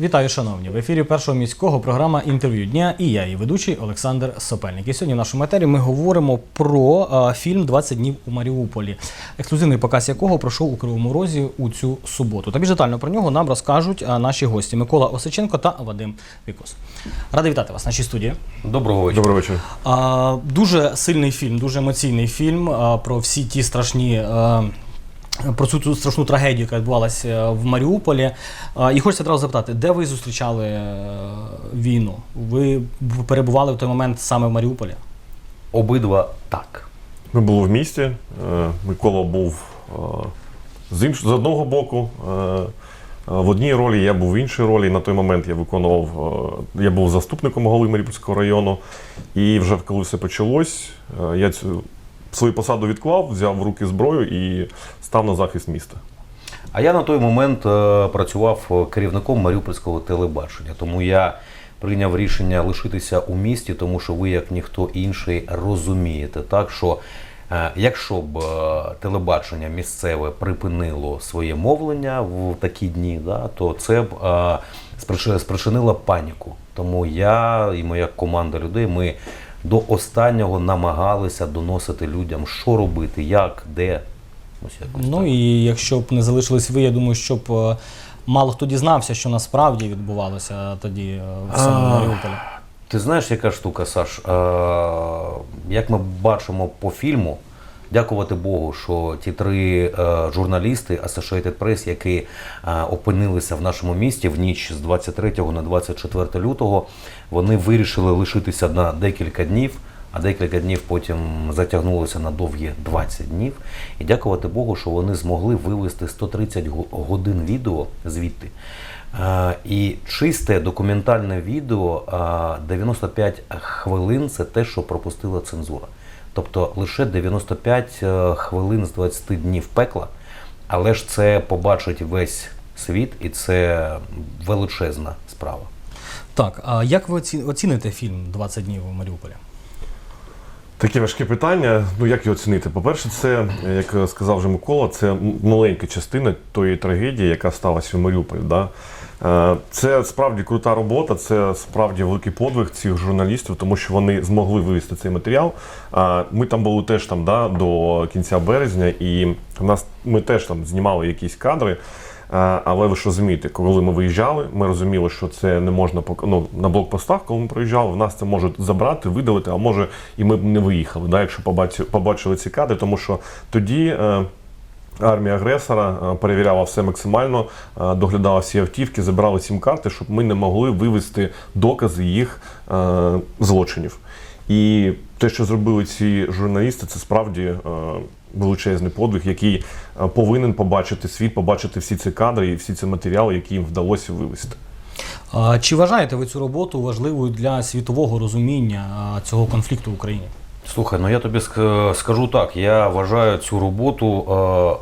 Вітаю, шановні! В ефірі першого міського програма інтерв'ю дня і я, її ведучий Олександр Сопельник. І сьогодні в нашому етері ми говоримо про е, фільм «20 днів у Маріуполі, ексклюзивний показ якого пройшов у Кривому Розі у цю суботу. Та більш детально про нього нам розкажуть е, наші гості Микола Осиченко та Вадим Вікос. Радий вітати вас в нашій студії. Доброго вечора. Добрий вечір. А, дуже сильний фільм, дуже емоційний фільм а, про всі ті страшні. А, про цю страшну трагедію, яка відбувалася в Маріуполі. І хочеться одразу запитати, де ви зустрічали е, війну? Ви перебували в той момент саме в Маріуполі? Обидва так. Ми були в місті. е, Микола був е, з, інш... з одного боку. е, В одній ролі я був в іншій ролі. На той момент я виконував, е, я був заступником голови Маріупольського району. І вже коли все почалось, е, я цю свою посаду відклав, взяв в руки зброю і став на захист міста. А я на той момент е, працював керівником Маріупольського телебачення, тому я прийняв рішення лишитися у місті, тому що ви, як ніхто інший, розумієте, так що е, якщо б е, телебачення місцеве припинило своє мовлення в такі дні, да, то це б е, спричинило паніку. Тому я і моя команда людей ми до останнього намагалися доносити людям, що робити, як, де. Ось якось Ну так. і якщо б не залишились ви, я думаю, щоб е, мало хто дізнався, що насправді відбувалося тоді е, в самому А. Маріуполі. Ти знаєш, яка штука, Саш? Е, як ми бачимо по фільму, дякувати Богу, що ті три е, журналісти Associated Press, які е, опинилися в нашому місті в ніч з 23 на 24 лютого, вони вирішили лишитися на декілька днів. А декілька днів потім затягнулося на довгі 20 днів. І дякувати Богу, що вони змогли вивести 130 го- годин відео звідти. Е, І чисте документальне відео е, 95 хвилин це те, що пропустила цензура. Тобто лише 95 е, хвилин з 20 днів пекла, але ж це побачить весь світ, і це величезна справа. Так, а як ви оці- оціните фільм «20 днів у Маріуполі? Таке важке питання. Ну як його оцінити? По-перше, це, як сказав вже Микола, це маленька частина тої трагедії, яка сталася в Маріуполі. Да? Е, Це справді крута робота, це справді великий подвиг цих журналістів, тому що вони змогли вивести цей матеріал. А Ми там були теж там да, до кінця березня, і в нас ми теж там знімали якісь кадри. Але ви ж розумієте, коли ми виїжджали, ми розуміли, що це не можна ну, на блокпостах, коли ми проїжджали, в нас це можуть забрати, видалити, а може і ми б не виїхали, да, якщо побачили, ці кадри, тому що тоді. Е, Армія агресора е, перевіряла все максимально, е, доглядала всі автівки, забирала сім-карти, щоб ми не могли вивести докази їх злочинів. І те, що зробили ці журналісти, це справді е, величезний подвиг, який е, повинен побачити світ, побачити всі ці кадри і всі ці матеріали, які їм вдалося вивести. Чи вважаєте ви цю роботу важливою для світового розуміння цього конфлікту в Україні? Слухай, ну я тобі скажу так, я вважаю цю роботу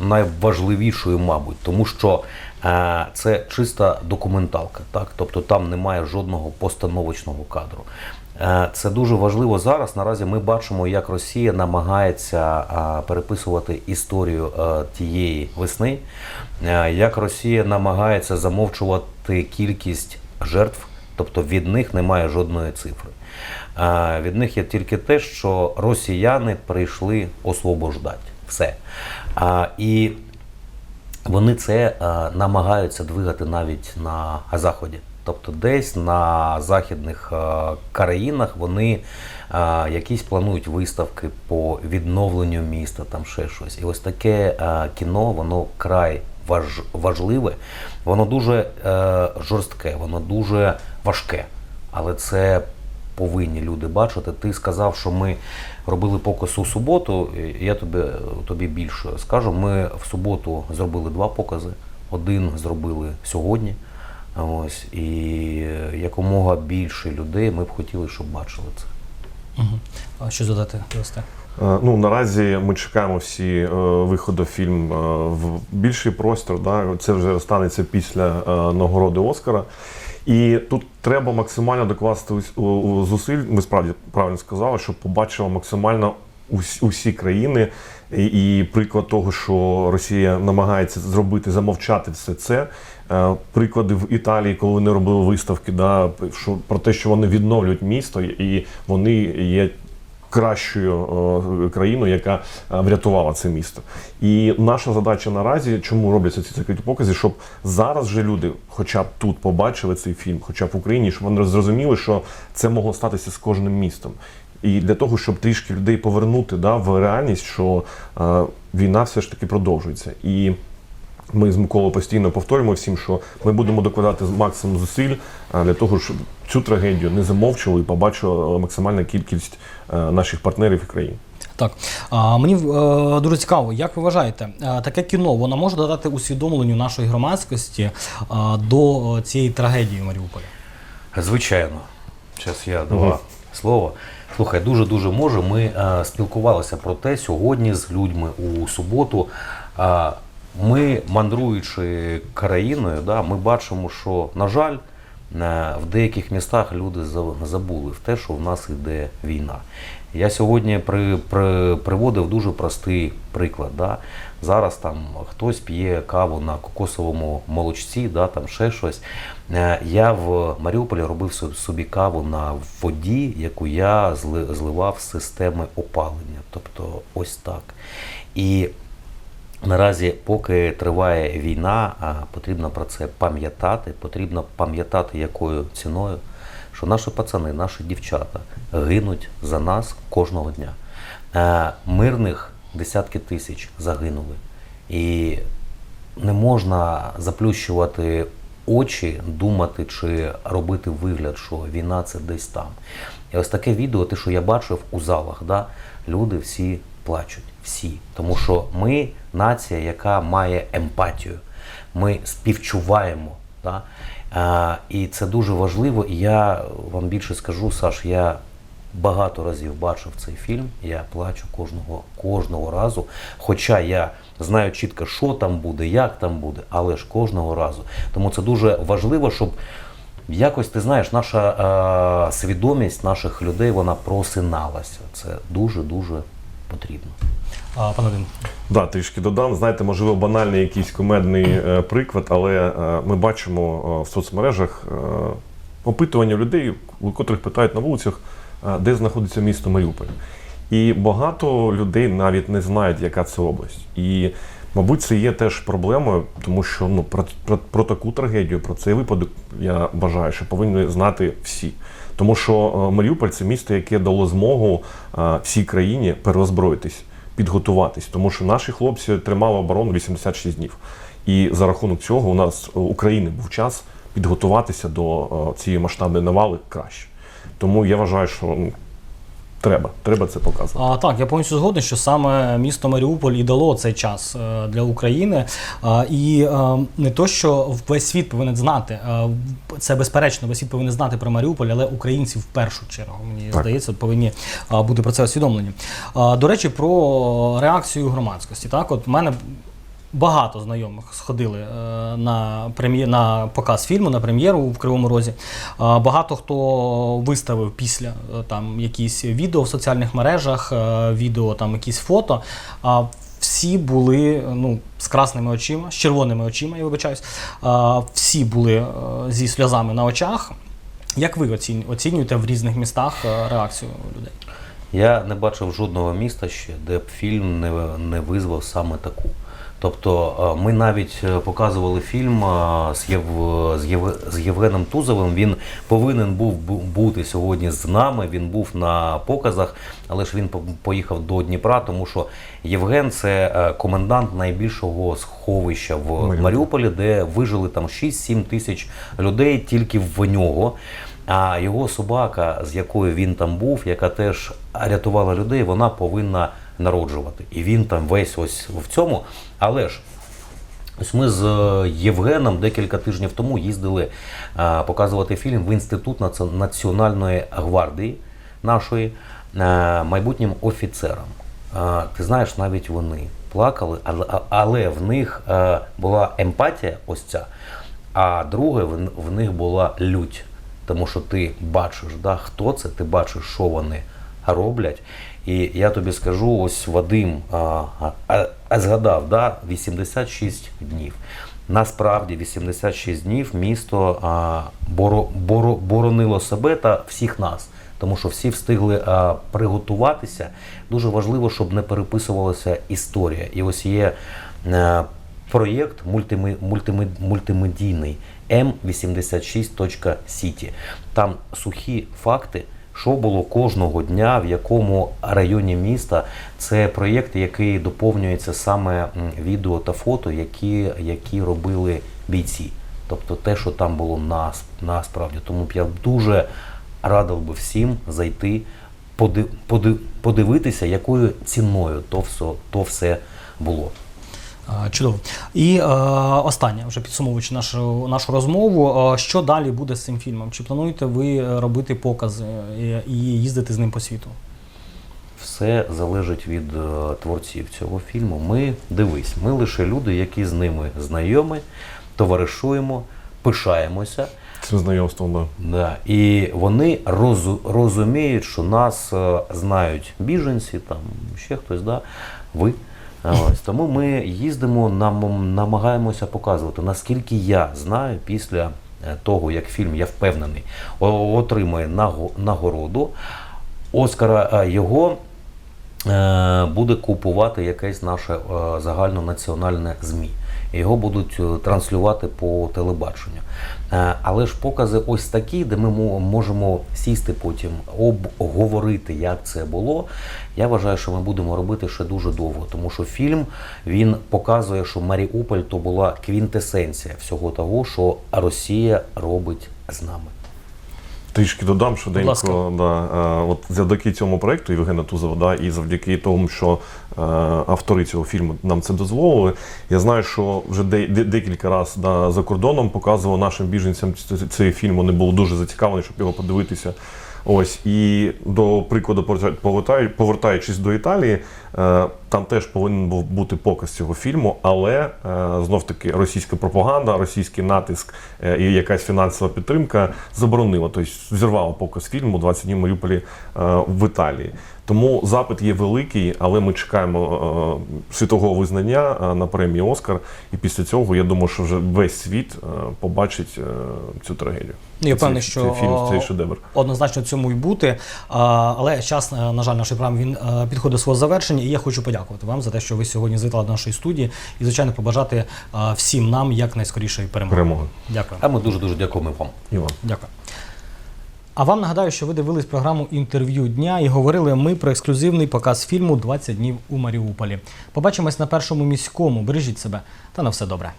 е, найважливішою, мабуть, тому що це чиста документалка, так? тобто там немає жодного постановочного кадру. Е, Це дуже важливо зараз. Наразі ми бачимо, як Росія намагається е, переписувати історію е, тієї весни, е, як Росія намагається замовчувати кількість жертв, тобто від них немає жодної цифри. Е, Від них є тільки те, що росіяни прийшли освобождати. Все. І вони це е, намагаються двигати навіть на заході. Тобто десь на західних е, країнах вони е, якісь планують виставки по відновленню міста, там ще щось. І ось таке кіно, воно край важливе, воно дуже жорстке, воно дуже важке. Але це повинні люди бачити. Ти сказав, що ми робили показ у суботу. Я тобі, тобі більше скажу. Ми в суботу зробили два покази. Один зробили сьогодні. Ось і якомога більше людей ми б хотіли, щоб бачили це. Угу. А що задати дасте? Ну, наразі ми чекаємо всі е, виходу фільм е, в більший простір. Да? Це вже станеться після е, нагороди Оскара. І тут треба максимально докласти зусиль. Ми справді правильно сказали, щоб побачила максимально усі, країни. І, і приклад того, що Росія намагається зробити, замовчати все це. Е, Приклади в Італії, коли вони робили виставки, да, що, про те, що вони відновлюють місто, і вони є кращою е, країною, яка е, врятувала це місто. І наша задача наразі, чому робляться ці закриті покази, щоб зараз вже люди, хоча б тут побачили цей фільм, хоча б в Україні, щоб вони зрозуміли, що це могло статися з кожним містом. І для того, щоб трішки людей повернути да, в реальність, що е, війна все ж таки продовжується. І ми з Миколою постійно повторюємо всім, що ми будемо докладати максимум зусиль для того, щоб цю трагедію не замовчували і побачила максимальна кількість е, наших партнерів і країн. Так, а, мені е, дуже цікаво, як ви вважаєте, е, таке кіно воно може додати усвідомленню нашої громадськості е, до е, цієї трагедії в Маріуполі? Звичайно. Зараз я два слова. Слухай, дуже дуже може. Ми е, спілкувалися про те сьогодні з людьми у суботу. Е, ми, мандруючи країною, да, ми бачимо, що, на жаль, е, в деяких містах люди забули в те, що в нас йде війна. Я сьогодні при, при, приводив дуже простий приклад. Да. Зараз там хтось п'є каву на кокосовому молочці, да, там ще щось. Е, Я в Маріуполі робив собі каву на воді, яку я зливав з системи опалення. Тобто ось так. І Наразі, поки триває війна, потрібно про це пам'ятати. Потрібно пам'ятати, якою ціною, що наші пацани, наші дівчата гинуть за нас кожного дня. Е, Мирних десятки тисяч загинули. І не можна заплющувати очі, думати чи робити вигляд, що війна це десь там. І ось таке відео, те, що я бачив у залах, да, люди всі плачуть. Всі. Тому що ми нація, яка має емпатію. Ми співчуваємо. Да? А, і це дуже важливо. І я вам більше скажу, Саш, я багато разів бачив цей фільм, я плачу кожного, кожного разу. Хоча я знаю чітко, що там буде, як там буде, але ж кожного разу. Тому це дуже важливо, щоб якось ти знаєш, наша е, свідомість наших людей вона просиналася. Це дуже дуже потрібно. А, пане Дим. Да, трішки додам. Знаєте, можливо, банальний якийсь кумедний е, приклад, але е, ми бачимо е, в соцмережах е, опитування людей, у котрих питають на вулицях, е, де знаходиться місто Маріуполь. І багато людей навіть не знають, яка це область. І, мабуть, це є теж проблемою, тому що ну, про, про, про таку трагедію, про цей випадок, я бажаю, що повинні знати всі. Тому що е, Маріуполь це місто, яке дало змогу е, всій країні переозброїтись, підготуватись, тому що наші хлопці тримали оборону 86 днів. І за рахунок цього у нас у України був час підготуватися до е, цієї масштабної навали краще. Тому я вважаю, що ну, треба, треба це показувати. А, так, я повністю згоден, що саме місто Маріуполь і дало цей час е, для України. А, і е, не то, що весь світ повинен знати, е, це безперечно, весь світ повинен знати про Маріуполь, але українці в першу чергу, мені Так. здається, повинні бути про це освідомлені. А, до речі, про реакцію громадськості. Так, от в мене. Багато знайомих сходили е, на прем'є... на показ фільму, на прем'єру в Кривому Розі. Е, багато хто виставив після е, там якісь відео в соціальних мережах, відео там якісь фото. Всі були ну, з красними очима, з червоними очима, я вибачаюсь. Всі були зі сльозами на очах. Як ви оціню- оцінюєте в різних містах реакцію людей? Я не бачив жодного міста ще, де б фільм не, не визвав саме таку. Тобто е, ми навіть е, показували фільм е, з, Єв, з, Єв, з Євгеном Тузовим. Він повинен був бути сьогодні з нами. Він був на показах, але ж він поїхав до Дніпра, тому що Євген це комендант найбільшого сховища в Маріуполі. Маріуполі, де вижили там 6-7 тисяч людей тільки в нього. А його собака, з якою він там був, яка теж рятувала людей, вона повинна народжувати. І він там весь ось в цьому. Але ж ось ми з е, Євгеном декілька тижнів тому їздили е, показувати фільм в Інститут Національної гвардії нашої е, майбутнім офіцерам. Ти знаєш, навіть вони плакали, але, в них була емпатія, ось ця. А друге, в, в них була лють. Тому що ти бачиш, да, хто це, ти бачиш, що вони роблять. І я тобі скажу, ось Вадим а, а, а згадав, да, 86 днів. Насправді 86 днів місто а, боро, боро, боронило себе та всіх нас, тому що всі встигли а, приготуватися. Дуже важливо, щоб не переписувалася історія. І ось є е, проєкт мультими, мультими, мультимедійний M86.City. Там сухі факти. Що було кожного дня, в якому районі міста. Це проєкт, який доповнюється саме відео та фото, які, які робили бійці. Тобто те, що там було нас, насправді. Тому б я дуже радив би всім зайти, поди, поди, подивитися, якою ціною то все, то все було. Чудово. І е, останнє, вже підсумовуючи нашу, нашу розмову, е, що далі буде з цим фільмом? Чи плануєте ви робити покази і їздити з ним по світу? Все залежить від е, творців цього фільму. Ми дивись, ми лише люди, які з ними знайомі, товаришуємо, пишаємося. Цим знайомством, да. Да. І вони розу- розуміють, що нас е, знають біженці, там ще хтось, да, ви. Ось, тому ми їздимо, нам, намагаємося показувати, наскільки я знаю після е, того, як фільм, я впевнений, отримає нагороду. Оскара е, його е, буде купувати якесь наше загальнонаціональне ЗМІ. Його будуть е, транслювати по телебаченню. Е, Але ж покази ось такі, де ми можемо сісти потім, обговорити, як це було. Я вважаю, що ми будемо робити ще дуже довго, тому що фільм він показує, що Маріуполь то була квінтесенція всього того, що Росія робить з нами. Трішки додам швиденько. Да, е, от завдяки цьому проекту Євгена Тузова, да, і завдяки тому, що е, автори цього фільму нам це дозволили. Я знаю, що вже де, де- декілька разів да, за кордоном показував нашим біженцям цей фільм. Вони були дуже зацікавлені, щоб його подивитися. Ось і до прикладу, повертаючись до Італії, е, там теж повинен був бути показ цього фільму, але знов таки російська пропаганда, російський натиск е, і якась фінансова підтримка заборонила, тобто зірвала показ фільму «20 днів Маріуполі е, в Італії. Тому запит є великий, але ми чекаємо е, світового визнання е, на премії Оскар. І після цього я думаю, що вже весь світ е, побачить е, цю трагедію. Ну, я впевнений, що цей фільм, цей шедевр. Однозначно цьому і бути. Але час, на жаль, нашої програми він підходить до свого завершення. І я хочу подякувати вам за те, що ви сьогодні завітали до нашої студії і, звичайно, побажати всім нам якнайскорішої перемоги. Перемоги. Дякую. А ми дуже дуже дякуємо вам. Іван. Дякую. А вам нагадаю, що ви дивились програму інтерв'ю дня і говорили ми про ексклюзивний показ фільму «20 днів у Маріуполі. Побачимось на першому міському. Бережіть себе та на все добре.